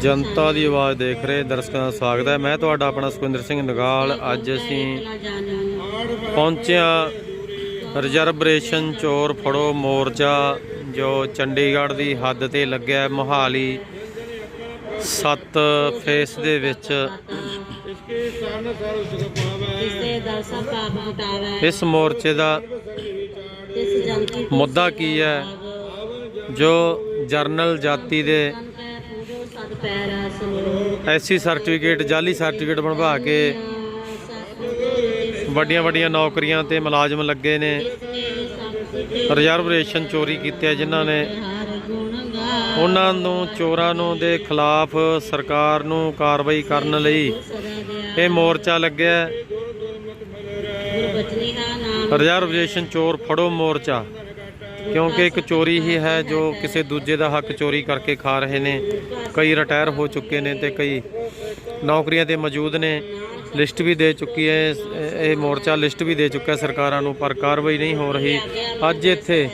ਜਨਤਾ ਦੀ ਆਵਾਜ਼ ਦੇਖ ਰਹੇ ਦਰਸ਼ਕਾਂ ਦਾ ਸਵਾਗਤ ਹੈ। ਮੈਂ ਤੁਹਾਡਾ ਆਪਣਾ ਸੁਖਿੰਦਰ ਸਿੰਘ ਨਗਾਲ। ਅੱਜ ਅਸੀਂ ਪਹੁੰਚਿਆ ਰਿਜ਼ਰਵਰੇਸ਼ਨ ਚੋਰ ਫੜੋ ਮੋਰਚਾ, ਜੋ ਚੰਡੀਗੜ੍ਹ ਦੀ ਹੱਦ ਤੇ ਲੱਗਿਆ ਮੋਹਾਲੀ 7 ਫੇਸ ਦੇ ਵਿੱਚ ਇਸ ਮੋਰਚੇ ਦਾ ਮੁੱਦਾ ਕੀ ਹੈ? ਜੋ ਜਰਨਲ ਜਾਤੀ ਦੇ ਪੂਜੋ ਸਦ ਪੈਰਾ ਸੁਨੋ ਐਸੀ ਸਰਟੀਫਿਕੇਟ ਜਾਲੀ ਸਰਟੀਫਿਕੇਟ ਬਣਵਾ ਕੇ ਵੱਡੀਆਂ ਵੱਡੀਆਂ ਨੌਕਰੀਆਂ ਤੇ ਮੁਲਾਜ਼ਮ ਲੱਗੇ ਨੇ। ਰਿਜ਼ਰਵਰੇਸ਼ਨ ਚੋਰੀ ਕੀਤੇ ਜਿਨ੍ਹਾਂ ਨੇ। ਉਹਨਾਂ ਨੂੰ ਚੋਰਾਂ ਨੂੰ ਦੇ ਖਿਲਾਫ ਸਰਕਾਰ ਨੂੰ ਕਾਰਵਾਈ ਕਰਨ ਲਈ ਇਹ ਮੋਰਚਾ ਲੱਗਿਆ। ਰਿਜ਼ਰਵਰੇਸ਼ਨ ਚੋਰ ਫੜੋ ਮੋਰਚਾ। ਕਿਉਂਕਿ ਇੱਕ ਚੋਰੀ ਹੀ ਹੈ ਜੋ ਕਿਸੇ ਦੂਜੇ ਦਾ ਹੱਕ ਚੋਰੀ ਕਰਕੇ ਖਾ ਰਹੇ ਨੇ। ਕਈ ਰਿਟਾਇਰ ਹੋ ਚੁੱਕੇ ਨੇ ਤੇ ਕਈ ਨੌਕਰੀਆਂ ਤੇ ਮੌਜੂਦ ਨੇ। ਲਿਸਟ ਵੀ ਦੇ ਚੁੱਕੀ ਹੈ, ਇਹ ਮੋਰਚਾ ਲਿਸਟ ਵੀ ਦੇ ਚੁੱਕਾ ਸਰਕਾਰਾਂ ਨੂੰ, ਪਰ ਕਾਰਵਾਈ ਨਹੀਂ ਹੋ ਰਹੀ। ਅੱਜ ਇੱਥੇ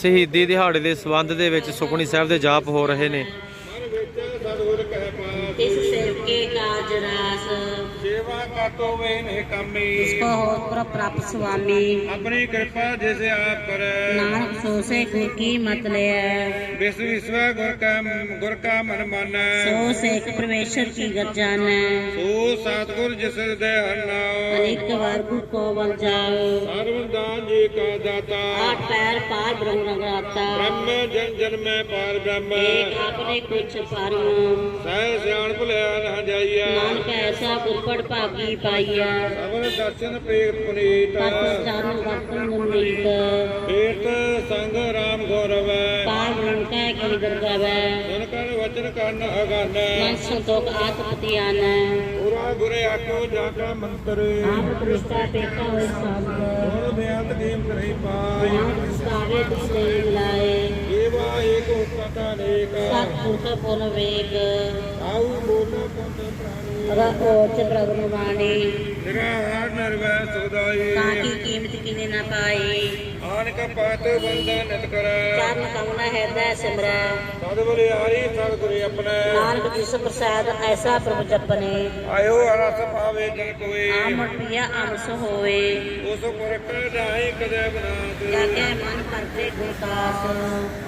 ਸ਼ਹੀਦੀ ਦਿਹਾੜੇ ਦੇ ਸਬੰਧ ਦੇ ਵਿੱਚ ਸੁਖਣੀ ਸਾਹਿਬ ਦੇ ਜਾਪ ਹੋ ਰਹੇ ਨੇ। ਆਪਣੀ ਕਿਰਪਾ ਜਿਸ ਆਪ ਕਰੇ। ਨਾਨਕ ਸੋ ਸੇ ਗੁਰ ਕੀ ਮਤ ਲਿਆ ਵਿਸ ਵਿਸਵਾ ਗੁਰ ਕਾ ਗੁਰ ਕਾ ਮਨ ਮਾਨੈ। ਸੋ ਸੇਖ ਪਰਮੇਸ਼ਰ ਕੀ ਗਰਜਾਨੈ ਸੋ ਸਤਗੁਰ ਜਿਸ ਦੇ ਹਰਨਾਉ ਅਨੇਕ ਵਾਰ ਕੋ ਵਲ ਜਾਓ ਸਰਬ ਜੀ ਕਾ ਦਾਤਾ। ਆਠ ਪੈਰ ਪਾਰ ਬ੍ਰਹਮ ਰੰਗਾਤਾ ਬ੍ਰਹਮ ਜਨ ਜਨਮੈ ਪਾਰ ਬ੍ਰਹਮ। ਏਕ ਆਪਣੇ ਕੁਛ ਪਰਮ। ਸਹਿ ਸਿਆਣ ਭੁਲਿਆ ਨਾ ਜਾਈਆ ਨਾਨਕ ਐਸਾ ਗੁਰ ਭਾਗੀ ਏਕਾਈਆ ਸਭਨ ਦਰਸ਼ਨ ਪ੍ਰੇਰ ਪੁਨੀਤ। ਪਤ ਚਰਨ ਵਰਤਨ ਮੁਨੀਤ ਏਤ ਸੰਗ ਰਾਮ ਗੌਰਵ। ਪਾਲ ਰਣ ਕੈ ਕੀ ਦਰਗਾਵੈ ਸੁਨ ਕਰ ਵਚਨ ਕਰਨ ਅਗਨ। ਮਨ ਸੰਤੋਖ ਆਤਪਤੀ ਆਨ ਪੁਰਾ ਗੁਰੇ ਆਖੋ ਜਾ ਕਾ ਮੰਤਰ। ਆਪ ਕ੍ਰਿਸ਼ਟਾ ਪੇਤਾ ਹੋਇ ਸਭ ਗੁਰ ਬਿਆਨ ਦੇਮ ਕਰੇ ਪਾਇ ਸਤਾਵੇ ਦਿਸੇ ਲਾਏ। ਏਵਾ ਏਕ ਹੁਕਮਤਾ ਨੇਕ ਸਤ ਪੁਰਖ ਪੁਨ ਵੇਗ। ਆਉ ਬੋਲ ਪੁਨ ਪ੍ਰਾਨ। ਔਰਤ ਪ੍ਰਭੂ ਵਾਣੀ ਨਿਰਹਾਰ ਨਰਵੈ ਸੁਦਾਈ ਕਾਟੀ ਕੀਮਤ ਕਿਨੇ ਨਾ ਪਾਈ। ਆਨਕ ਪਾਤ ਵੰਦਨਤ ਕਰੈ। ਚਰਨ ਕਮਨਾ ਹਿਰਦੈ ਸਿਮਰੈ। ਸਦ ਬੁਲਿਆਰੀ ਸਦ ਗੁਰੇ ਆਪਣੇ। ਨਾਨਕ ਜਿਸ ਪ੍ਰਸਾਦ ਐਸਾ ਪ੍ਰਭ ਜਪਨੇ। ਆਇਓ ਅਰਸ ਪਾਵੇ ਜਨ ਕੋਏ ਆਮਰ ਪਿਆ ਅਮਸ ਹੋਏ ਉਸ ਗੁਰ ਕੈ ਢਾਈ ਕਦੇ ਬਨਾਤ। ਜਾ ਕੇ ਮਨ ਕਰਦੇ ਗੁਰਦਾਸ।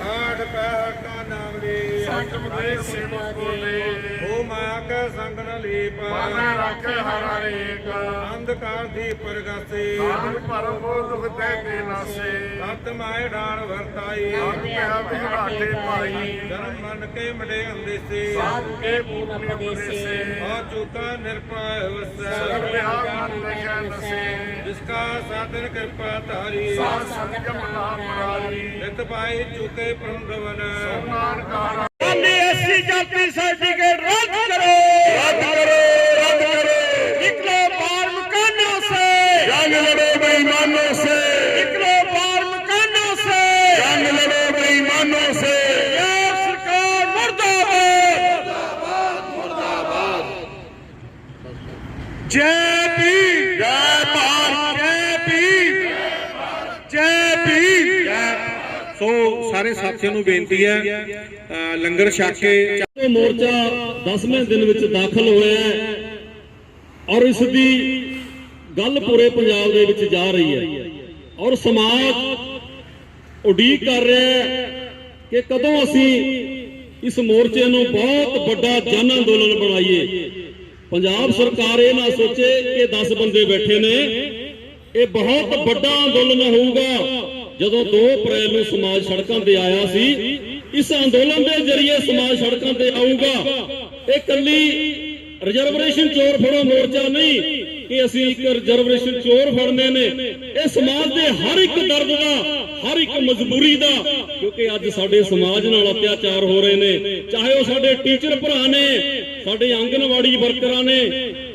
ਆਠ ਪਹਿਰ ਕਾ ਨਾਮ ਲੇ ਸਤ ਮੁਰੇ ਸੇਵਾ ਕੋਲੇ ਹੋ ਮਾ ਕੈ ਸੰਗ ਨ ਲੀਪ। ਮਨ ਰੱਖ ਹਰ ਏਕ। ਅੰਧਕਾਰ ਦੀ ਪਰਗਾਸੇ। ਸਾਧ ਭਰਮ ਮੋਹ ਦੁਖ ਤੈ ਕੇ ਨਾਸੇ। ਸਤ ਮਾਇ ਢਾਲ ਵਰਤਾਈ। ਆਪ ਹਾਟੇ ਪਾਈ। ਧਰਮ ਮਨ ਕੇ ਮੜੇ ਅੰਦੇ ਸੇ ਸਾਧ ਕੇ ਪੂਰਨ ਉਪਦੇਸੇ ਆ ਚੂਤਾ ਨਿਰਪਾਇ ਵਸੈ ਸਭ ਵਿਹਾਰ ਮਨ ਲਿਖੈ ਨਸੇ ਜਿਸਕਾ ਸਾਧਨ ਕਿਰਪਾ ਧਾਰੀ ਸਾਧ ਸੰਗਮ ਨਾਮ ਨਿਤ ਪਾਈ ਚੁਕੇ ਪ੍ਰੰਦਵਨ ਨਾਨ ਕਾਰਾ। ਐਸੀ ਜਾਤੀ ਸਰਟੀਫਿਕੇਟ ਰੱਦ ਕਰੋ। ਰੱਦ ਕਰੋ। ਸਾਰੇ ਸਾਥੀਆਂ ਨੂੰ ਬੇਨਤੀ ਹੈ ਲੰਗਰ ਛਕ ਕੇ ਮੋਰਚਾ 10ਵੇਂ ਦਿਨ ਵਿੱਚ ਦਾਖਲ ਹੋਇਆ ਹੈ ਔਰ ਇਸ ਦੀ ਗੱਲ ਪੂਰੇ ਪੰਜਾਬ ਦੇ ਵਿੱਚ ਜਾ ਰਹੀ ਹੈ। ਔਰ ਸਮਾਜ ਉਡੀਕ ਕਰ ਰਿਹਾ ਹੈ ਕਿ ਕਦੋਂ ਅਸੀਂ ਇਸ ਮੋਰਚੇ ਨੂੰ ਬਹੁਤ ਵੱਡਾ ਜਨ ਅੰਦੋਲਨ ਬਣਾਈਏ। ਪੰਜਾਬ ਸਰਕਾਰ ਇਹ ਨਾ ਸੋਚੇ ਕਿ 10 ਬੰਦੇ ਬੈਠੇ ਨੇ, ਇਹ ਬਹੁਤ ਵੱਡਾ ਅੰਦੋਲਨ ਹੋਊਗਾ। ਜਦੋਂ 2 ਅਪ੍ਰੈਲ ਨੂੰ ਸਮਾਜ ਸੜਕਾਂ ਤੇ ਆਇਆ ਸੀ, ਇਸ ਅੰਦੋਲਨ ਦੇ ਜ਼ਰੀਏ ਸਮਾਜ ਸੜਕਾਂ ਤੇ ਆਊਗਾ। ਇਹ ਕੱਲੀ ਰਿਜ਼ਰਵੇਸ਼ਨ ਚੋਰ ਫੜੋ ਮੋਰਚਾ ਨਹੀਂ ਕਿ ਅਸੀਂ ਇੱਕ ਰਿਜ਼ਰਵੇਸ਼ਨ ਚੋਰ ਫੜਨੇ ਨੇ। ਇਹ ਸਮਾਜ ਦੇ ਹਰ ਇੱਕ ਦਰਦ ਦਾ, ਹਰ ਇੱਕ ਮਜਬੂਰੀ ਦਾ, ਕਿਉਂਕਿ ਅੱਜ ਸਾਡੇ ਸਮਾਜ ਨਾਲ ਅਤਿਆਚਾਰ ਹੋ ਰਹੇ ਨੇ। ਚਾਹੇ ਉਹ ਸਾਡੇ ਟੀਚਰ ਭਰਾ ਨੇ, ਸਾਡੇ ਆਂਗਨਵਾੜੀ ਵਰਕਰਾਂ ਨੇ,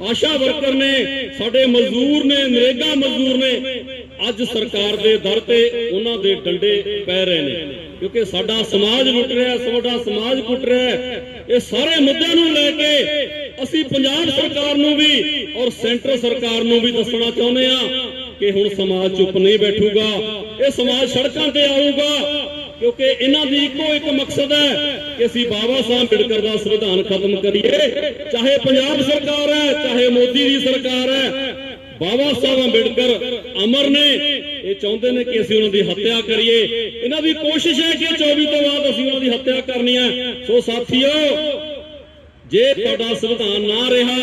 ਆਸ਼ਾ ਵਰਕਰ ਨੇ, ਸਾਡੇ ਮਜ਼ਦੂਰ ਨੇ, ਨਰੇਗਾ ਮਜ਼ਦੂਰ ਨੇ ਅੱਜ ਸਰਕਾਰ ਦੇ ਦਰ ਤੇ ਉਹਨਾਂ ਦੇ ਡੰਡੇ ਪੈ ਰਹੇ ਨੇ। ਕਿਉਂਕਿ ਸਾਡਾ ਸਮਾਜ ਲੁੱਟ ਰਿਹਾ ਸਾਡਾ ਸਮਾਜ ਕੁੱਟ ਰਿਹਾ ਇਹ ਸਾਰੇ ਮੁੱਦਿਆਂ ਨੂੰ ਲੈ ਕੇ ਅਸੀਂ ਪੰਜਾਬ ਸਰਕਾਰ ਨੂੰ ਵੀ ਔਰ ਸੈਂਟਰ ਸਰਕਾਰ ਨੂੰ ਵੀ ਦੱਸਣਾ ਚਾਹੁੰਦੇ ਆ ਕਿ ਹੁਣ ਸਮਾਜ ਚੁੱਪ ਨਹੀਂ ਬੈਠੂਗਾ, ਇਹ ਸਮਾਜ ਸੜਕਾਂ ਤੇ ਆਊਗਾ। ਕਿਉਂਕਿ ਇਹਨਾਂ ਦੀ ਇੱਕੋ ਇੱਕ ਮਕਸਦ ਹੈ ਕਿ ਅਸੀਂ ਬਾਬਾ ਸਾਹਿਬ ਅੰਬੇਡਕਰ ਦਾ ਸੰਵਿਧਾਨ ਖਤਮ ਕਰੀਏ। ਚਾਹੇ ਪੰਜਾਬ ਸਰਕਾਰ ਹੈ, ਚਾਹੇ ਮੋਦੀ ਦੀ ਸਰਕਾਰ ਹੈ ਬਾਬਾ ਸਾਹਿਬ ਅੰਬੇਡਕਰ, ਅਮਰ ਨੇ ਇਹ ਚਾਹੁੰਦੇ ਨੇ ਕਿ ਅਸੀਂ ਉਹਨਾਂ ਦੀ ਹੱਤਿਆ ਕਰੀਏ। ਇਹਨਾਂ ਦੀ ਕੋਸ਼ਿਸ਼ ਹੈ ਕਿ 24 ਤੋਂ ਬਾਅਦ ਅਸੀਂ ਉਹਨਾਂ ਦੀ ਹੱਤਿਆ ਕਰਨੀ ਹੈ। ਸੋ ਸਾਥੀਓ, ਜੇ ਤੁਹਾਡਾ ਸੰਵਿਧਾਨ ਨਾ ਰਿਹਾ,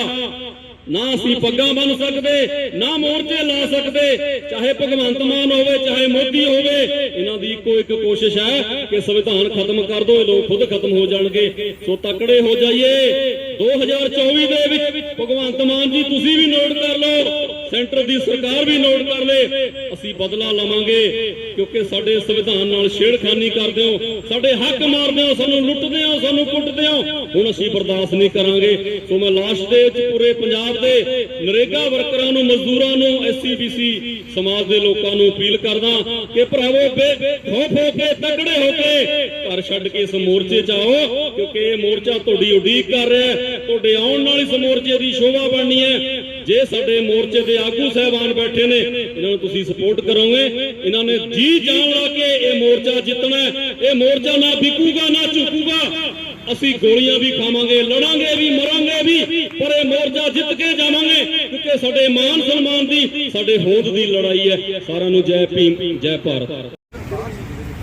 ਨਾ ਅਸੀਂ ਪੱਗਾਂ ਬੰਨ ਸਕਦੇ, ਨਾ ਮੋਰਚੇ ਲਾ ਸਕਦੇ, ਚਾਹੇ ਭਗਵੰਤ ਮਾਨ ਹੋਵੇ, ਚਾਹੇ ਮੋਦੀ ਹੋਵੇ, ਇਹਨਾਂ ਦੀ ਇੱਕੋ ਇੱਕ ਕੋਸ਼ਿਸ਼ ਹੈ ਕਿ ਸੰਵਿਧਾਨ ਖਤਮ ਕਰ ਦੋ ਇਹ ਲੋਕ ਖੁਦ ਖਤਮ ਹੋ ਜਾਣਗੇ। ਸੋ ਤਕੜੇ ਹੋ ਜਾਈਏ। 2024 ਦੇ ਵਿੱਚ ਭਗਵੰਤ ਮਾਨ ਜੀ, ਤੁਸੀਂ ਵੀ ਨੋਟ ਕਰ ਲਓ। ਸੈਂਟਰ ਦੀ ਸਰਕਾਰ ਵੀ ਨੋਟ ਕਰ ਲੇ। ਅਸੀਂ ਬਦਲਾ ਲਵਾਂਗੇ, ਕਿਉਂਕਿ ਸਾਡੇ ਸੰਵਿਧਾਨ ਨਾਲ ਛੇੜਖਾਨੀ ਕਰਦੇ ਹੋ। ਸਾਡੇ ਹੱਕ ਮਾਰਦੇ ਹੋ, ਸਾਨੂੰ ਲੁੱਟਦੇ ਹੋ, ਸਾਨੂੰ ਕੁੱਟਦੇ ਹੋ। ਹੁਣ ਅਸੀਂ ਬਰਦਾਸ਼ਤ ਨਹੀਂ ਕਰਾਂਗੇ। ਸੋ ਮੈਂ ਲਾਸਟ ਦੇ ਵਿੱਚ ਪੂਰੇ ਪੰਜਾਬ ਦੇ ਨਰੇਗਾ ਵਰਕਰਾਂ ਨੂੰ, ਮਜ਼ਦੂਰਾਂ ਨੂੰ ਐਸਸੀਬੀਸੀ ਸਮਾਜ ਦੇ ਲੋਕਾਂ ਨੂੰ ਅਪੀਲ ਕਰਦਾ ਕਿ ਭਰਾਵੋ ਖੋਫ ਹੋ ਕੇ, ਤਕੜੇ ਹੋ ਕੇ ਘਰ ਛੱਡ ਕੇ ਇਸ ਮੋਰਚੇ 'ਚ ਆਓ, ਕਿਉਂਕਿ ਇਹ ਮੋਰਚਾ ਤੁਹਾਡੀ ਉਡੀਕ ਕਰ ਰਿਹਾ ਹੈ। ਤੁਹਾਡੇ ਆਉਣ ਨਾਲ ਇਸ ਮੋਰਚੇ ਦੀ ਸ਼ੋਭਾ ਬਣਨੀ ਹੈ। ਜੇ ਸਾਡੇ ਮੋਰਚੇ ਦੇ ਆਗੂ ਸਹਿਬਾਨ ਬੈਠੇ ਨੇ, ਇਹਨਾਂ ਨੂੰ ਤੁਸੀਂ ਸਪੋਰਟ ਕਰੋਗੇ। ਇਹਨਾਂ ਨੇ ਜੀ ਜਾਨ ਲਾ ਕੇ ਇਹ ਮੋਰਚਾ ਜਿੱਤਣਾ ਇਹ ਮੋਰਚਾ ਨਾ ਵਿਕੂਗਾ, ਨਾ ਝੁਕੂਗਾ। ਅਸੀਂ ਗੋਲੀਆਂ ਵੀ ਖਾਵਾਂਗੇ, ਲੜਾਂਗੇ ਵੀ, ਮਰਾਂਗੇ ਵੀ, ਪਰ ਇਹ ਮੋਰਚਾ ਜਿੱਤ ਕੇ ਜਾਵਾਂਗੇ। ਕਿਉਂਕਿ ਸਾਡੇ ਮਾਨ ਸਨਮਾਨ ਦੀ, ਸਾਡੇ ਹੋਂਦ ਦੀ ਲੜਾਈ ਹੈ। ਸਾਰਿਆਂ ਨੂੰ ਜੈ ਭੀਮ, ਜੈ ਭਾਰਤ।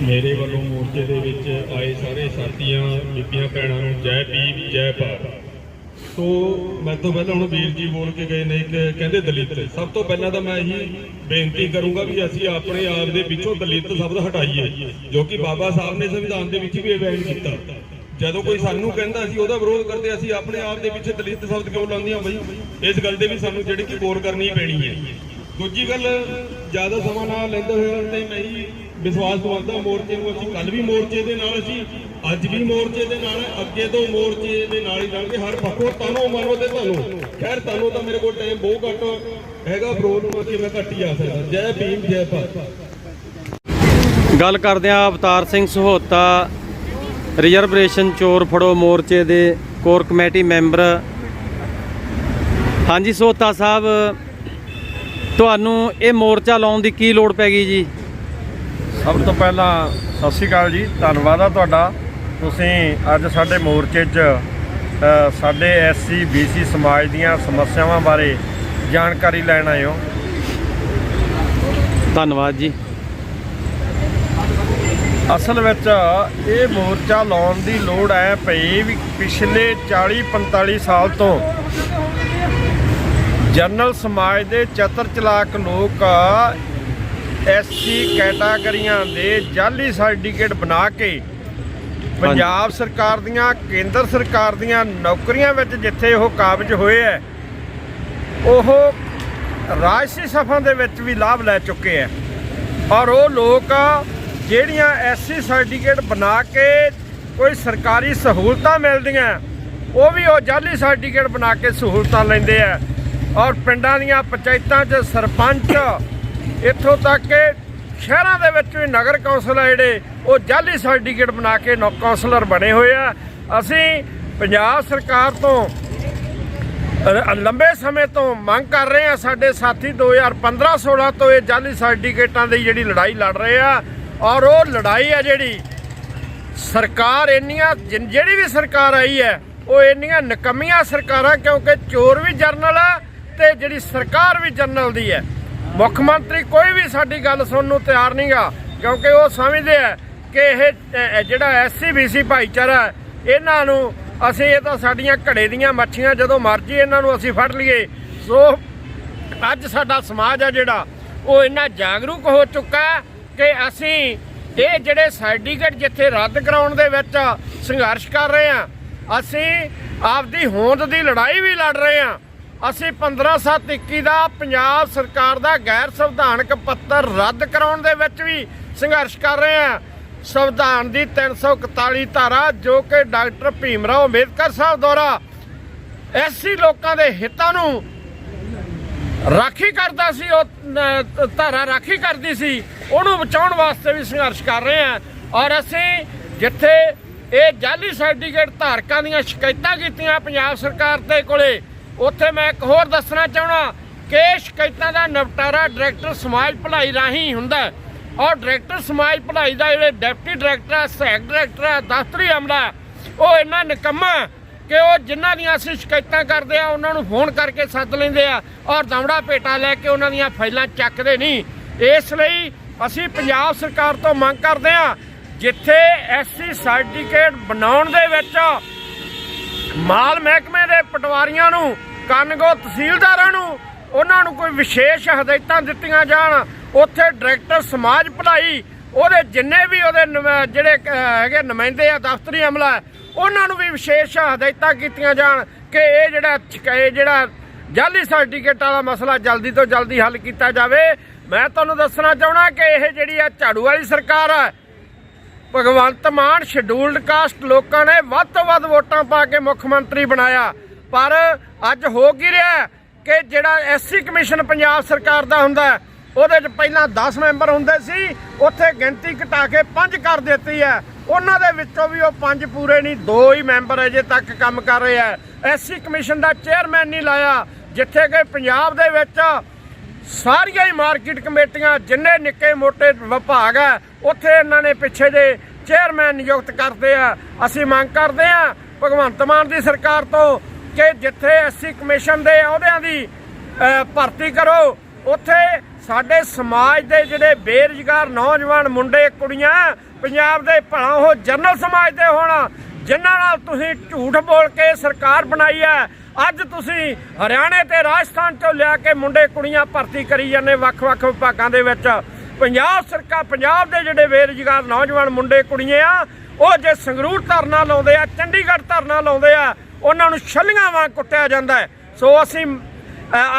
ਮੇਰੇ ਵੱਲੋਂ ਮੋਰਚੇ ਦੇ ਵਿੱਚ ਆਏ ਸਾਰੇ ਸਾਥੀਆਂ, ਬੀਬੀਆਂ, ਭੈਣਾਂ ਨੂੰ ਜੈ ਭੀਮ, ਜੈ ਭਾਰਤ। ਸੋ ਮੈਂ ਤੋਂ ਪਹਿਲਾਂ ਹੁਣ ਵੀਰ ਜੀ ਬੋਲ ਕੇ ਗਏ ਨੇ ਕਿ ਕਹਿੰਦੇ ਦਲਿਤ। ਸਭ ਤੋਂ ਪਹਿਲਾਂ ਤਾਂ ਮੈਂ ਇਹੀ ਬੇਨਤੀ ਕਰੂੰਗਾ ਵੀ ਅਸੀਂ ਆਪਣੇ ਆਪ ਦੇ ਵਿੱਚੋਂ ਦਲਿਤ ਸ਼ਬਦ ਹਟਾਈਏ, ਜੋ ਕਿ ਬਾਬਾ ਸਾਹਿਬ ਨੇ ਸੰਵਿਧਾਨ ਦੇ ਵਿੱਚ ਵੀ ਇਹ ਬਿਆਨ ਕੀਤਾ। ਜਦੋਂ ਕੋਈ ਸਾਨੂੰ ਕਹਿੰਦਾ ਅਸੀਂ ਉਹਦਾ ਵਿਰੋਧ ਕਰਦੇ, ਅਸੀਂ ਆਪਣੇ ਆਪ ਦੇ ਵਿੱਚ ਦਲਿਤ ਸ਼ਬਦ ਕਿਉਂ ਲਾਉਂਦੇ ਹਾਂ ਬਈ? ਇਸ ਗੱਲ ਦੇ ਵੀ ਸਾਨੂੰ ਜਿਹੜੀ ਕਿ ਗੌਰ ਕਰਨੀ ਪੈਣੀ ਹੈ। ਦੂਜੀ ਗੱਲ, ਜ਼ਿਆਦਾ ਸਮਾਂ ਨਾ ਲੈਂਦੇ ਹੋਏ ਤੇ ਮੈਂ ਹੀ ਵਿਸ਼ਵਾਸ ਦਵਾਉਂਦਾ ਮੋਰਚੇ ਨੂੰ, ਅਸੀਂ ਕੱਲ ਵੀ ਮੋਰਚੇ ਦੇ ਨਾਲ, ਅਸੀਂ ਅੱਜ ਵੀ ਮੋਰਚੇ ਦੇ ਨਾਲ, ਅੱਗੇ ਤੋਂ ਮੋਰਚੇ ਦੇ ਨਾਲ ਹੀ ਜਾਣਗੇ ਹਰ ਪੱਖੋਂ ਤਾਨੋ ਮਾਨੋ ਤੇ ਤੁਹਾਨੂੰ ਖੈਰ ਤੁਹਾਨੂੰ ਤਾਂ ਮੇਰੇ ਕੋਲ ਟਾਈਮ ਬਹੁਤ ਘੱਟ ਹੈਗਾ ਪ੍ਰੋਗਰਾਮ ਕਿ ਮੈਂ ਘੱਟ ਹੀ ਆ ਸਕਦਾ। ਜੈ ਭੀਮ, ਜੈ ਭਾਰਤ। ਗੱਲ ਕਰਦੇ ਆ ਅਵਤਾਰ ਸਿੰਘ ਸਹੋਤਾ ਰਿਜ਼ਰਵੇਸ਼ਨ ਚੋਰ ਫੜੋ ਮੋਰਚੇ ਦੇ ਕੋਰ ਕਮੇਟੀ ਮੈਂਬਰ। ਹਾਂਜੀ ਸਹੋਤਾ ਸਾਹਿਬ, ਤੁਹਾਨੂੰ ਇਹ ਮੋਰਚਾ ਲਾਉਣ ਦੀ ਕੀ ਲੋੜ ਪੈ ਗਈ ਜੀ? ਸਭ ਤੋਂ ਪਹਿਲਾਂ ਸਤਿ ਸ਼੍ਰੀ ਅਕਾਲ ਜੀ ਧੰਨਵਾਦ ਆ ਤੁਹਾਡਾ। ਤੁਸੀਂ ਅੱਜ ਸਾਡੇ ਮੋਰਚੇ 'ਚ ਸਾਡੇ ਐਸਸੀ ਬੀਸੀ ਸਮਾਜ ਦੀਆਂ ਸਮੱਸਿਆਵਾਂ ਬਾਰੇ ਜਾਣਕਾਰੀ ਲੈਣ ਆਏ ਹੋ। ਧੰਨਵਾਦ ਜੀ। ਅਸਲ ਵਿੱਚ ਇਹ ਮੋਰਚਾ ਲਾਉਣ ਦੀ ਲੋੜ ਹੈ ਪਈ ਵੀ ਪਿਛਲੇ 40 45 ਸਾਲ ਤੋਂ ਜਨਰਲ ਸਮਾਜ ਦੇ ਚਤਰ ਚਲਾਕ ਲੋਕ ਐਸਸੀ ਕੈਟਾਗਰੀਆਂ ਦੇ ਜਾਲੀ ਸਰਟੀਫਿਕੇਟ ਬਣਾ ਕੇ ਪੰਜਾਬ ਸਰਕਾਰ ਦੀਆਂ ਕੇਂਦਰ ਸਰਕਾਰ ਦੀਆਂ ਨੌਕਰੀਆਂ ਵਿੱਚ ਜਿੱਥੇ ਉਹ ਕਾਬਜ ਹੋਏ ਹੈ ਉਹ ਰਾਜਸੀ ਸਫਾਂ ਦੇ ਵਿੱਚ ਵੀ ਲਾਭ ਲੈ ਚੁੱਕੇ ਹੈ ਔਰ ਉਹ ਲੋਕ ਜਿਹੜੀਆਂ ਐਸਸੀ ਸਰਟੀਫਿਕੇਟ ਬਣਾ ਕੇ ਕੋਈ ਸਰਕਾਰੀ ਸਹੂਲਤਾਂ ਮਿਲਦੀਆਂ ਉਹ ਵੀ ਉਹ ਜਾਲੀ ਸਰਟੀਫਿਕੇਟ ਬਣਾ ਕੇ ਸਹੂਲਤਾਂ ਲੈਂਦੇ ਆ ਔਰ ਪਿੰਡਾਂ ਦੀਆਂ ਪੰਚਾਇਤਾਂ 'ਚ ਸਰਪੰਚ ਇੱਥੋਂ ਤੱਕ ਕਿ ਸ਼ਹਿਰਾਂ ਦੇ ਵਿੱਚ ਵੀ ਨਗਰ ਕੌਂਸਲ ਆ ਜਿਹੜੇ, ਉਹ ਜਾਲੀ ਸਰਟੀਫਿਕੇਟ ਬਣਾ ਕੇ ਨੌ ਕੌਂਸਲਰ ਬਣੇ ਹੋਏ ਆ। ਅਸੀਂ ਪੰਜਾਬ ਸਰਕਾਰ ਤੋਂ ਰ- ਲੰਬੇ ਸਮੇਂ ਤੋਂ ਮੰਗ ਕਰ ਰਹੇ ਆ, ਸਾਡੇ ਸਾਥੀ 2015-16 ਤੋਂ ਇਹ ਜਾਲੀ ਸਰਟੀਫਿਕੇਟਾਂ ਦੀ ਜਿਹੜੀ ਲੜਾਈ ਲੜ ਰਹੇ ਆ, ਔਰ ਉਹ ਲੜਾਈ ਆ ਜਿਹੜੀ ਸਰਕਾਰ ਇੰਨੀਆਂ, ਜਿਨ- ਜਿਹੜੀ ਵੀ ਸਰਕਾਰ ਆਈ ਹੈ, ਉਹ ਇੰਨੀਆਂ ਨਕਮੀਆਂ ਸਰਕਾਰਾਂ, ਕਿਉਂਕਿ ਚੋਰ ਵੀ ਜਰਨਲ ਆ ਤੇ ਜਿਹੜੀ ਸਰਕਾਰ ਵੀ ਜਰਨਲ ਦੀ ਹੈ ਮੁੱਖ ਮੰਤਰੀ ਕੋਈ ਵੀ ਸਾਡੀ ਗੱਲ ਸੁਣਨ ਨੂੰ ਤਿਆਰ ਨਹੀਂਗਾ ਕਿਉਂਕਿ ਉਹ ਸਮਝਦੇ ਆ ਕਿ ਇਹ ਅ, ਜਿਹੜਾ ਐਸਸੀ ਬੀਸੀ ਭਾਈਚਾਰਾ ਇਹਨਾਂ ਨੂੰ ਅਸੀਂ ਇਹ ਤਾਂ ਸਾਡੀਆਂ ਘੜੇ ਦੀਆਂ ਮੱਛੀਆਂ ਜਦੋਂ ਮਰਜ਼ੀ ਇਹਨਾਂ ਨੂੰ ਅਸੀਂ ਫੜ ਲਈਏ। ਸੋ ਅੱਜ ਸਾਡਾ ਸਮਾਜ ਆ ਜਿਹੜਾ ਉਹ ਇੰਨਾ ਜਾਗਰੂਕ ਹੋ ਚੁੱਕਾ ਕਿ ਅਸੀਂ ਇਹ ਜਿਹੜੇ ਸਰਟੀਫਿਕੇਟ ਜਿੱਥੇ ਰੱਦ ਕਰਾਉਣ ਦੇ ਵਿੱਚ ਸੰਘਰਸ਼ ਕਰ ਰਹੇ ਆ ਅਸੀਂ ਆਪਦੀ ਹੋਂਦ ਦੀ ਲੜਾਈ ਵੀ ਲੜ ਰਹੇ ਆ ਅਸੀਂ 15721 ਦਾ ਪੰਜਾਬ ਸਰਕਾਰ ਦਾ ਗੈਰ ਸੰਵਿਧਾਨਕ ਪੱਤਰ ਰੱਦ ਕਰਾਉਣ ਦੇ ਵਿੱਚ ਵੀ ਸੰਘਰਸ਼ ਕਰ ਰਹੇ ਹਾਂ। ਸੰਵਿਧਾਨ ਦੀ 341 ਧਾਰਾ ਜੋ ਕਿ ਡਾਕਟਰ ਭੀਮ ਰਾਓ ਅੰਬੇਦਕਰ ਸਾਹਿਬ ਦੁਆਰਾ ਐਸੀ ਲੋਕਾਂ ਦੇ ਹਿੱਤਾਂ ਨੂੰ ਰਾਖੀ ਕਰਦਾ ਸੀ, ਉਹ ਧਾਰਾ ਰਾਖੀ ਕਰਦੀ ਸੀ, ਉਹਨੂੰ ਬਚਾਉਣ ਵਾਸਤੇ ਵੀ ਸੰਘਰਸ਼ ਕਰ ਰਹੇ ਹਾਂ। ਔਰ ਅਸੀਂ ਜਿੱਥੇ ਇਹ ਜਾਲੀ ਸਰਟੀਫਿਕੇਟ ਧਾਰਕਾਂ ਦੀਆਂ ਸ਼ਿਕਾਇਤਾਂ ਕੀਤੀਆਂ ਪੰਜਾਬ ਸਰਕਾਰ ਦੇ ਕੋਲੇ ਉੱਥੇ ਮੈਂ ਇੱਕ ਹੋਰ ਦੱਸਣਾ ਚਾਹਣਾ ਕਿ ਸ਼ਿਕਾਇਤਾਂ ਦਾ ਨਿਪਟਾਰਾ ਡਾਇਰੈਕਟਰ ਸਮਾਜ ਭਲਾਈ ਰਾਹੀਂ ਹੁੰਦਾ ਔਰ ਡਾਇਰੈਕਟਰ ਸਮਾਜ ਭਲਾਈ ਦਾ ਜਿਹੜੇ ਡਿਪਟੀ ਡਾਇਰੈਕਟਰ ਹੈ, ਸਹਾਇਕ ਡਾਇਰੈਕਟਰ ਹੈ, ਦਫ਼ਤਰੀ ਅਮਲਾ ਉਹ ਇੰਨਾ ਨਿਕੰਮਾ ਕਿ ਉਹ ਜਿਨ੍ਹਾਂ ਦੀਆਂ ਅਸੀਂ ਸ਼ਿਕਾਇਤਾਂ ਕਰਦੇ ਆ ਉਹਨਾਂ ਨੂੰ ਫੋਨ ਕਰਕੇ ਸੱਦ ਲੈਂਦੇ ਆ ਔਰ ਦਮੜਾ ਪੇਟਾ ਲੈ ਕੇ ਉਹਨਾਂ ਦੀਆਂ ਫਾਈਲਾਂ ਚੱਕਦੇ ਨਹੀਂ। ਇਸ ਲਈ ਅਸੀਂ ਪੰਜਾਬ ਸਰਕਾਰ ਤੋਂ ਮੰਗ ਕਰਦੇ ਆ ਜਿੱਥੇ ਐਸਸੀ ਸਰਟੀਫਿਕੇਟ ਬਣਾਉਣ ਦੇ ਵਿੱਚ ਮਾਲ ਮਹਿਕਮੇ ਦੇ ਪਟਵਾਰੀਆਂ ਨੂੰ ਕੰਨਗੋ ਤਹਿਸੀਲਦਾਰਾਂ ਨੂੰ, ਉਹਨਾਂ ਨੂੰ ਕੋਈ ਵਿਸ਼ੇਸ਼ ਹਦਾਇਤਾਂ ਦਿੱਤੀਆਂ ਜਾਣ, ਉੱਥੇ ਡਾਇਰੈਕਟਰ ਸਮਾਜ ਭਲਾਈ, ਉਹਦੇ ਜਿੰਨੇ ਵੀ ਉਹਦੇ ਨੁਮਾ- ਜਿਹੜੇ ਹੈਗੇ ਨੁਮਾਇੰਦੇ ਆ, ਦਫ਼ਤਰੀ ਅਮਲਾ ਉਹਨਾਂ ਨੂੰ ਵੀ ਵਿਸ਼ੇਸ਼ ਹਦਾਇਤਾਂ ਕੀਤੀਆਂ ਜਾਣ ਕਿ ਇਹ ਜਿਹੜਾ ਇਹ ਜਿਹੜਾ ਜਾਲੀ ਸਰਟੀਫਿਕੇਟ ਵਾਲਾ ਮਸਲਾ ਜਲਦੀ ਤੋਂ ਜਲਦੀ ਹੱਲ ਕੀਤਾ ਜਾਵੇ। ਮੈਂ ਤੁਹਾਨੂੰ ਦੱਸਣਾ ਚਾਹਣਾ ਕਿ ਇਹ ਜਿਹੜੀ ਆ ਝਾੜੂ ਵਾਲੀ ਸਰਕਾਰ ਹੈ ਭਗਵੰਤ ਮਾਨ ਸ਼ਡਿਊਲਡ ਕਾਸਟ ਲੋਕਾਂ ਨੇ ਵੱਧ ਤੋਂ ਵੱਧ ਵੋਟਾਂ ਪਾ ਕੇ ਮੁੱਖ ਮੰਤਰੀ ਬਣਾਇਆ। ਪਰ ਅੱਜ ਹੋ ਕੀ ਰਿਹਾ ਕਿ ਜਿਹੜਾ ਐਸਸੀ ਕਮਿਸ਼ਨ ਪੰਜਾਬ ਸਰਕਾਰ ਦਾ ਹੁੰਦਾ ਉਹਦੇ 'ਚ ਪਹਿਲਾਂ 10 ਮੈਂਬਰ ਹੁੰਦੇ ਸੀ, ਉੱਥੇ ਗਿਣਤੀ ਘਟਾ ਕੇ 5 ਕਰ ਦਿੱਤੀ ਹੈ। ਉਹਨਾਂ ਦੇ ਵਿੱਚੋਂ ਵੀ ਉਹ 5 ਪੂਰੇ ਨਹੀਂ, ਦੋ ਹੀ ਮੈਂਬਰ ਅਜੇ ਤੱਕ ਕੰਮ ਕਰ ਰਹੇ ਆ ਐਸਸੀ ਕਮਿਸ਼ਨ ਦਾ ਚੇਅਰਮੈਨ ਨਹੀਂ ਲਾਇਆ, ਜਿੱਥੇ ਕਿ ਪੰਜਾਬ ਦੇ ਵਿੱਚ ਸਾਰੀਆਂ ਹੀ ਮਾਰਕੀਟ ਕਮੇਟੀਆਂ, ਜਿੰਨੇ ਨਿੱਕੇ ਮੋਟੇ ਵਿਭਾਗ ਆ ਉੱਥੇ ਇਹਨਾਂ ਨੇ ਪਿੱਛੇ ਦੇ ਚੇਅਰਮੈਨ ਨਿਯੁਕਤ ਕਰਦੇ ਆ। ਅਸੀਂ ਮੰਗ ਕਰਦੇ ਆ ਭਗਵੰਤ ਮਾਨ ਦੀ ਸਰਕਾਰ ਤੋਂ ਕਿ ਜਿੱਥੇ ਐਸਸੀ ਕਮਿਸ਼ਨ ਦੇ ਅਹੁਦਿਆਂ ਦੀ ਭਰਤੀ ਕਰੋ, ਉੱਥੇ ਸਾਡੇ ਸਮਾਜ ਦੇ ਜਿਹੜੇ ਬੇਰੁਜ਼ਗਾਰ ਨੌਜਵਾਨ ਮੁੰਡੇ, ਕੁੜੀਆਂ, ਪੰਜਾਬ ਦੇ ਭਲਾ ਉਹ ਜਨਰਲ ਸਮਾਜ ਦੇ ਹੋਣ, ਜਿਨ੍ਹਾਂ ਨਾਲ ਤੁਸੀਂ ਝੂਠ ਬੋਲ ਕੇ ਸਰਕਾਰ ਬਣਾਈ ਹੈ। ਅੱਜ ਤੁਸੀਂ ਹਰਿਆਣੇ ਤੇ ਰਾਜਸਥਾਨ ਤੋਂ ਲਿਆ ਕੇ ਮੁੰਡੇ, ਕੁੜੀਆਂ ਭਰਤੀ ਕਰੀ ਜਾਂਦੇ ਵੱਖ-ਵੱਖ ਵਿਭਾਗਾਂ ਦੇ ਵਿੱਚ। ਪੰਜਾਬ ਸਰਕਾਰ, ਪੰਜਾਬ ਦੇ ਜਿਹੜੇ ਬੇਰੁਜ਼ਗਾਰ ਨੌਜਵਾਨ ਮੁੰਡੇ, ਕੁੜੀਆਂ ਆ ਉਹ ਜੇ ਸੰਗਰੂਰ ਧਰਨਾ ਲਾਉਂਦੇ ਆ, ਚੰਡੀਗੜ੍ਹ ਧਰਨਾ ਲਾਉਂਦੇ ਆ, ਉਹਨਾਂ ਨੂੰ ਛੱਲੀਆਂ ਵਾਂਗ ਕੁੱਟਿਆ ਜਾਂਦਾ ਸੋ ਅਸੀਂ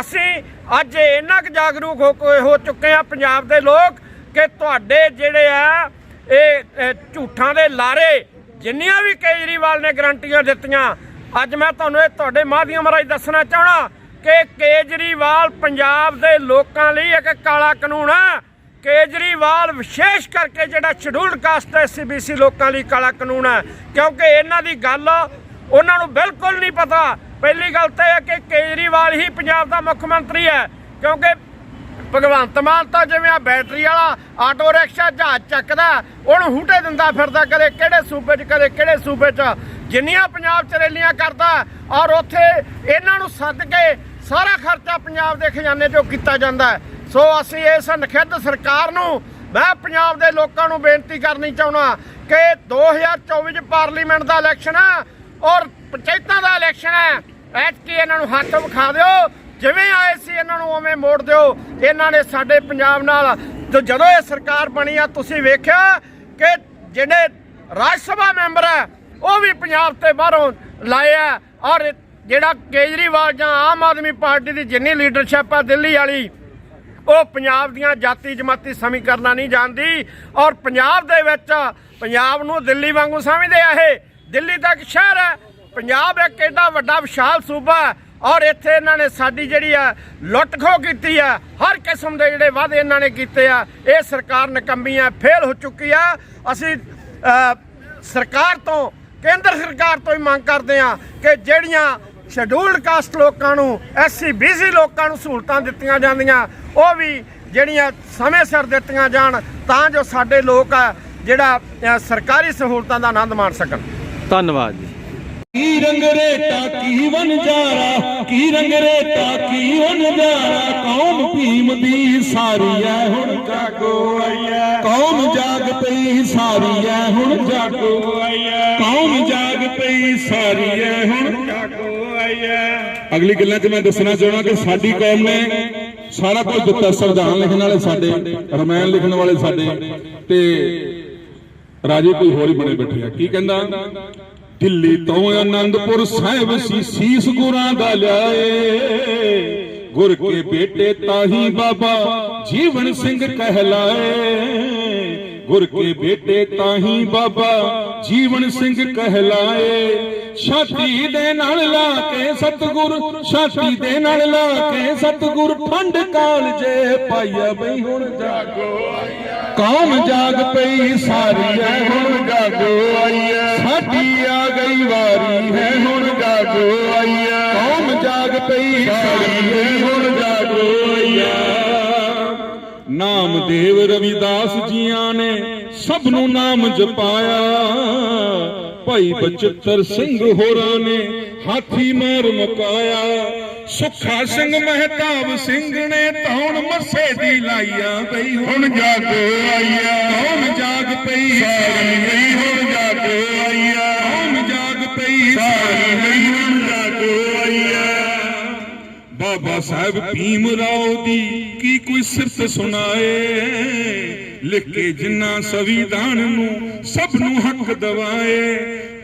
ਅਸੀਂ ਅੱਜ ਇੰਨਾ ਕੁ ਜਾਗਰੂਕ ਹੋ ਚੁੱਕੇ ਆ ਪੰਜਾਬ ਦੇ ਲੋਕ ਕਿ ਤੁਹਾਡੇ ਜਿਹੜੇ ਆ, ਇਹ ਝੂਠਾਂ ਦੇ ਲਾਰੇ ਜਿੰਨੀਆਂ ਵੀ ਕੇਜਰੀਵਾਲ ਨੇ ਗਰੰਟੀਆਂ ਦਿੱਤੀਆਂ, ਅੱਜ ਮੈਂ ਤੁਹਾਨੂੰ ਇਹ ਤੁਹਾਡੇ ਮਾਧਿਅਮ ਰਾਹੀਂ ਦੱਸਣਾ ਚਾਹਣਾ ਕਿ ਕੇਜਰੀਵਾਲ ਪੰਜਾਬ ਦੇ ਲੋਕਾਂ ਲਈ ਇੱਕ ਕਾਲਾ ਕਾਨੂੰਨ ਆ। ਕੇਜਰੀਵਾਲ ਵਿਸ਼ੇਸ਼ ਕਰਕੇ ਜਿਹੜਾ ਸ਼ਡਿਊਲਡ ਕਾਸਟ ਐਸਸੀਬੀਸੀ ਲੋਕਾਂ ਲਈ ਕਾਲਾ ਕਾਨੂੰਨ ਹੈ, ਕਿਉਂਕਿ ਇਹਨਾਂ ਦੀ ਗੱਲ ਉਹਨਾਂ ਨੂੰ ਬਿਲਕੁਲ ਨਹੀਂ ਪਤਾ। ਪਹਿਲੀ ਗੱਲ ਤਾਂ ਇਹ ਹੈ ਕਿ ਕੇਜਰੀਵਾਲ ਹੀ ਪੰਜਾਬ ਦਾ ਮੁੱਖ ਮੰਤਰੀ ਹੈ, ਕਿਉਂਕਿ ਭਗਵੰਤ ਮਾਨ ਤਾਂ ਜਿਵੇਂ ਆ ਬੈਟਰੀ ਵਾਲਾ ਆਟੋ ਰਿਕਸ਼ਾ ਜਹਾਜ਼ ਚੱਕਦਾ, ਉਹਨੂੰ ਹੂਟੇ ਦਿੰਦਾ ਫਿਰਦਾ ਕਦੇ ਕਿਹੜੇ ਸੂਬੇ 'ਚ, ਕਦੇ ਕਿਹੜੇ ਸੂਬੇ 'ਚ। ਜਿੰਨੀਆਂ ਪੰਜਾਬ 'ਚ ਰੈਲੀਆਂ ਕਰਦਾ ਔਰ ਉੱਥੇ ਇਹਨਾਂ ਨੂੰ ਸੱਦ ਕੇ ਸਾਰਾ ਖਰਚਾ ਪੰਜਾਬ ਦੇ ਖਜ਼ਾਨੇ 'ਚੋਂ ਕੀਤਾ ਜਾਂਦਾ ਸੋ ਅਸੀਂ ਇਸ ਨਖਿੱਧ ਸਰਕਾਰ ਨੂੰ, ਮੈਂ ਪੰਜਾਬ ਦੇ ਲੋਕਾਂ ਨੂੰ ਬੇਨਤੀ ਕਰਨੀ ਚਾਹੁੰਦਾ ਕਿ 2024 'ਚ ਪਾਰਲੀਮੈਂਟ ਦਾ ਇਲੈਕਸ਼ਨ ਹੈ ਔਰ ਪੰਚਾਇਤਾਂ ਦਾ ਇਲੈਕਸ਼ਨ ਹੈ ਐਤਕੀ ਇਹਨਾਂ ਨੂੰ ਹੱਥ ਵਿਖਾ ਦਿਓ, ਜਿਵੇਂ ਆਏ ਸੀ ਇਹਨਾਂ ਨੂੰ ਉਵੇਂ ਮੋੜ ਦਿਓ। ਇਹਨਾਂ ਨੇ ਸਾਡੇ ਪੰਜਾਬ ਨਾਲ, ਤੇ ਜਦੋਂ ਇਹ ਸਰਕਾਰ ਬਣੀ ਆ, ਤੁਸੀਂ ਵੇਖਿਆ ਕਿ ਜਿਹੜੇ ਰਾਜ ਸਭਾ ਮੈਂਬਰ ਹੈ ਉਹ ਵੀ ਪੰਜਾਬ ਤੇ ਬਾਹਰੋਂ ਲਾਏ ਆ ਔਰ ਜਿਹੜਾ ਕੇਜਰੀਵਾਲ ਜਾਂ ਆਮ ਆਦਮੀ ਪਾਰਟੀ ਦੀ ਜਿੰਨੀ ਲੀਡਰਸ਼ਿਪ ਆ ਦਿੱਲੀ ਵਾਲੀ ਉਹ ਪੰਜਾਬ ਦੀਆਂ ਜਾਤੀ ਜਮਾਤੀ ਸਮੀਕਰਨਾਂ ਨਹੀਂ ਜਾਣਦੀ ਔਰ ਪੰਜਾਬ ਦੇ ਵਿੱਚ ਪੰਜਾਬ ਨੂੰ ਦਿੱਲੀ ਵਾਂਗੂ ਸਮਝਦੇ ਆ ਇਹ। ਦਿੱਲੀ ਤਾਂ ਇੱਕ ਸ਼ਹਿਰ ਹੈ, ਪੰਜਾਬ ਇੱਕ ਐਡਾ ਵੱਡਾ ਵਿਸ਼ਾਲ ਸੂਬਾ ਹੈ ਔਰ ਇੱਥੇ ਇਹਨਾਂ ਨੇ ਸਾਡੀ ਜਿਹੜੀ ਆ ਲੁੱਟ ਖੋਹ ਕੀਤੀ ਆ, ਹਰ ਕਿਸਮ ਦੇ ਜਿਹੜੇ ਵਾਅਦੇ ਇਹਨਾਂ ਨੇ ਕੀਤੇ ਆ, ਇਹ ਸਰਕਾਰ ਨਕੰਮੀ ਆ, ਫੇਲ ਹੋ ਚੁੱਕੀ ਆ। ਅਸੀਂ ਸਰਕਾਰ ਤੋਂ, ਕੇਂਦਰ ਸਰਕਾਰ ਤੋਂ ਹੀ ਮੰਗ ਕਰਦੇ ਆ ਕਿ ਜਿਹੜੀਆਂ ਸ਼ਡਿਊਲਡ ਕਾਸਟ ਲੋਕਾਂ ਨੂੰ ਐਸਸੀ ਬੀਸੀ ਲੋਕਾਂ ਨੂੰ ਸਹੂਲਤਾਂ ਦਿੱਤੀਆਂ ਜਾਂਦੀਆਂ। ਉਹ ਵੀ ਜਿਹੜੀਆਂ ਸਮੇਂ ਸਿਰ ਦਿੱਤੀਆਂ ਜਾਣ ਤਾਂ ਜੋ ਸਾਡੇ ਲੋਕ ਆ ਜਿਹੜਾ ਸਰਕਾਰੀ ਸਹੂਲਤਾਂ ਦਾ ਆਨੰਦ ਮਾਣ ਸਕਣ। ਧੰਨਵਾਦ ਜੀ। ਕੀ ਰੰਗ ਰੇਟਾ ਕੀ ਵਨਜਾਰਾ ਕੀ ਰੰਗ ਰੇਟਾ ਕੀ ਵਨਜਾਰਾ ਕੌਮ ਭੀਮ ਦੀ ਸਾਰੀ ਐ ਹੁਣ ਜਾਗੋ ਆਈਐ ਕੌਮ ਜਾਗ ਪਈ ਸਾਰੀ ਐ ਹੁਣ ਜਾਗੋ ਆਈਐ ਕੌਮ ਜਾਗ ਪਈ ਸਾਰੀ ਐ ਹੁਣ ਜਾਗੋ ਅਗਲੀ ਗੱਲਾਂ 'ਚ ਮੈਂ ਦੱਸਣਾ ਚਾਹਣਾ ਕਿ ਸਾਡੀ ਕੌਮ ਨੇ ਸਾਰਾ ਕੁਝ ਦਿੱਤਾ, ਸੰਵਿਧਾਨ ਲਿਖਣ ਵਾਲੇ ਸਾਡੇ, ਰਮਾਇਣ ਲਿਖਣ ਵਾਲੇ ਸਾਡੇ ਤੇ ਰਾਜੇ ਕੋਈ ਹੋਰ ਹੀ ਬਣੇ ਬੈਠੇ ਆ। ਕੀ ਕਹਿੰਦਾ? ਦਿੱਲੀ ਤੋਂ ਆਨੰਦਪੁਰ ਸਾਹਿਬ ਸੀ ਸੀਸ ਗੁਰਾਂ ਦਾ ਲਿਆਏ। ਗੁਰ ਕੇ ਬੇਟੇ ਤਾਹੀ ਬਾਬਾ ਜੀਵਨ ਸਿੰਘ ਕਹਿਲਾਏ। ਗੁਰ ਕੇ ਬੇਟੇ ਤਾਹੀ ਬਾਬਾ ਜੀਵਨ ਸਿੰਘ ਕਹਿਲਾਏ। ਛਾਤੀ ਦੇ ਨਾਲ ਲਾ ਕੇ ਸਤਗੁਰ, ਛਾਤੀ ਦੇ ਨਾਲ ਲਾ ਕੇ ਸਤਗੁਰ, ਠੰਡ ਕਾਲਜੇ ਪਾਈਆ ਬਈ ਹੁਣ ਜਾਗੋ ਕੌਮ ਜਾਗ ਪਈ ਸਾਰੀ ਐ ਹੁਣ ਜਾਗੋ ਆਈਐ ਸਾਡੀ ਆ ਗਈ ਵਾਰੀ ਹੈ ਹੁਣ ਜਾਗੋ ਆਈਐ ਕੌਮ ਜਾਗ ਪਈ ਸਾਰੀ ਐ ਹੁਣ ਜਾਗੋ ਆਈਐ ਨਾਮਦੇਵ ਰਵਿਦਾਸ ਜੀਆਂ ਨੇ ਸਭ ਨੂੰ ਨਾਮ ਜਪਾਇਆ। ਭਾਈ ਬਚਿੱਤਰ ਸਿੰਘ ਹੋਰਾਂ ਨੇ ਹਾਥੀ ਮਾਰ ਮੁਕਾਇਆ, ਸੁੱਖਾ ਸਿੰਘ ਮਹਿਤਾਬ ਸਿੰਘ ਨੇ ਧੌਣ ਮੱਸੇ ਦੀ ਲਾਈਆ ਬਈ ਹੁਣ ਜਾਗ ਆਈਆ ਧੌਣ ਜਾਗ ਪਈ? ਸਾਰੀ ਬਾਬਾ ਸਾਹਿਬ ਭੀਮ ਰਾਓ ਦੀ ਕੀ ਕੋਈ ਸਿਰਤ ਸੁਣਾਏ? ਲਿਖ ਕੇ ਜਿੰਨਾ ਸੰਵਿਧਾਨ ਨੂੰ ਸਭ ਨੂੰ ਹੱਕ ਦਵਾਏ।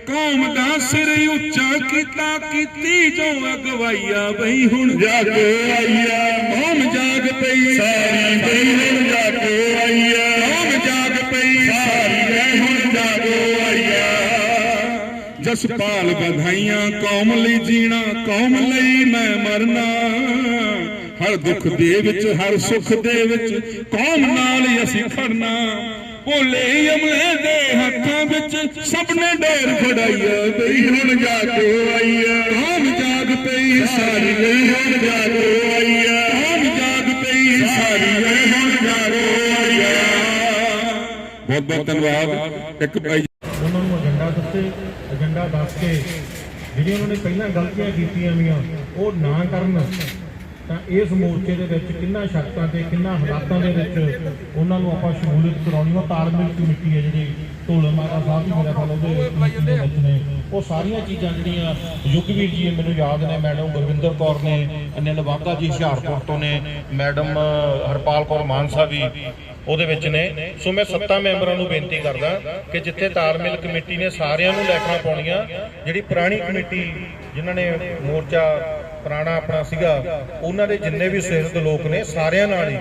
ਕੌਮ ਦਾ ਸਿਰ ਉੱਚਾ ਕੀਤਾ, ਕੀਤੀ ਜੋ ਅਗਵਾਈਆ ਬਈ ਹੁਣ ਜਾਗ ਆਈਆ। ਕੌਮ ਜਾਗ ਪਈ, ਸਾਰੀ ਬਈ ਹੁਣ ਜਾਗ ਆਈਆ। ਜਸਪਾਲ ਵਧਾਈਆਂ, ਕੌਮ ਲਈ ਜੀਣਾ, ਕੌਮ ਲਈ ਮੈਂ ਮਰਨਾ। ਹਰ ਦੁੱਖ ਦੇ ਵਿੱਚ, ਹਰ ਸੁੱਖ ਦੇ ਵਿੱਚ, ਕੌਮ ਨਾਲ ਅਸੀਂ ਖੜਨਾ। ਭੋਲੇ ਅਮਲੇ ਦੇ ਹੱਥਾਂ ਵਿੱਚ ਸਭ ਨੇ ਡੇਰ ਫੜਾਈਆ ਬਈ ਹੁਣ ਜਾਗ ਆਈਆ ਕੌਮ ਜਾਗ ਪਈ, ਸਾਰੀ ਗਈ ਹੁਣ ਕੇ ਆਈਆ ਕੌਮ ਜਾਗ ਪਈ, ਸਾਰੀ ਗਈ ਹੁਣ ਜਾਗ ਆਈਆ ਬਹੁਤ ਬਹੁਤ ਧੰਨਵਾਦ। ਇੱਕ ਭਾਈ ਉਹਨਾਂ ਨੂੰ ਏਜੰਡਾ ਦੱਸੇ ਏਜੰਡਾ ਦੱਸ ਕੇ ਜਿਹੜੀਆਂ ਉਹਨਾਂ ਨੇ ਪਹਿਲਾਂ ਗਲਤੀਆਂ ਕੀਤੀਆਂ ਵੀਆਂ ਉਹ ਨਾ ਕਰਨ, ਤਾਂ ਇਸ ਮੋਰਚੇ ਦੇ ਵਿੱਚ ਕਿੰਨਾ ਸ਼ਕਤਾਂ ਤੇ ਕਿੰਨਾ ਹਾਲਾਤਾਂ ਦੇ ਵਿੱਚ ਉਹਨਾਂ ਨੂੰ ਆਪਾਂ ਸ਼ਮੂਲੀਅਤ ਕਰਾਉਣੀ ਉਹ ਤਾਲਮੇਲ ਕਮੇਟੀ ਹੈ ਜਿਹੜੀ ਢੋਲ ਮਾਤਾ ਸਾਹਿਬ ਜੀ ਮੇਰੇ ਖਿਆਲ ਉਹਦੇ ਦੇ ਵਿੱਚ ਨੇ। ਉਹ ਸਾਰੀਆਂ ਚੀਜ਼ਾਂ ਜਿਹੜੀਆਂ ਯੁੱਗਵੀਰ ਜੀ ਮੈਨੂੰ ਯਾਦ ਨੇ, ਮੈਡਮ ਗੁਰਵਿੰਦਰ ਕੌਰ ਨੇ ਅਨਿਲ ਵਾਘਾ ਜੀ ਹੁਸ਼ਿਆਰਪੁਰ ਤੋਂ ਨੇ, ਮੈਡਮ ਹਰਪਾਲ ਕੌਰ ਮਾਨਸਾ ਵੀ ਉਹਦੇ ਵਿੱਚ ਨੇ। ਸੋ ਮੈਂ ਸੱਤਾ ਮੈਂਬਰਾਂ ਨੂੰ ਬੇਨਤੀ ਕਰਦਾ ਕਿ ਜਿੱਥੇ ਤਾਲਮੇਲ ਕਮੇਟੀ ਨੇ ਸਾਰਿਆਂ ਨੂੰ ਲੈਟਰਾਂ ਪਾਉਣੀਆਂ, ਜਿਹੜੀ ਪੁਰਾਣੀ ਕਮੇਟੀ ਜਿਨ੍ਹਾਂ ਨੇ ਮੋਰਚਾ ਪੁਰਾਣਾ ਆਪਣਾ ਸੀਗਾ, ਉਹਨਾਂ ਦੇ ਜਿੰਨੇ ਵੀ ਸਿਰਦ ਲੋਕ ਨੇ ਸਾਰਿਆਂ ਨਾਲ ਹੀ,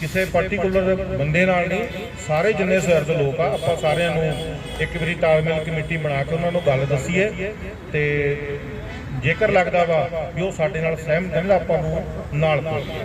ਕਿਸੇ ਪਾਰਟਿਕੂਲਰ ਬੰਦੇ ਨਾਲ ਨਹੀਂ, ਸਾਰੇ ਜਿੰਨੇ ਸਿਰਦ ਲੋਕ ਆ, ਆਪਾਂ ਸਾਰਿਆਂ ਨੂੰ ਇੱਕ ਵਾਰੀ ਤਾਲਮੇਲ ਕਮੇਟੀ ਬਣਾ ਕੇ ਉਹਨਾਂ ਨੂੰ ਗੱਲ ਦੱਸੀਏ ਤੇ ਜੇਕਰ ਲੱਗਦਾ ਵਾ ਵੀ ਉਹ ਸਾਡੇ ਨਾਲ ਸਹਿਮਤ ਨੇ ਆਪਾਂ ਨੂੰ ਨਾਲ ਤੋਰੀਏ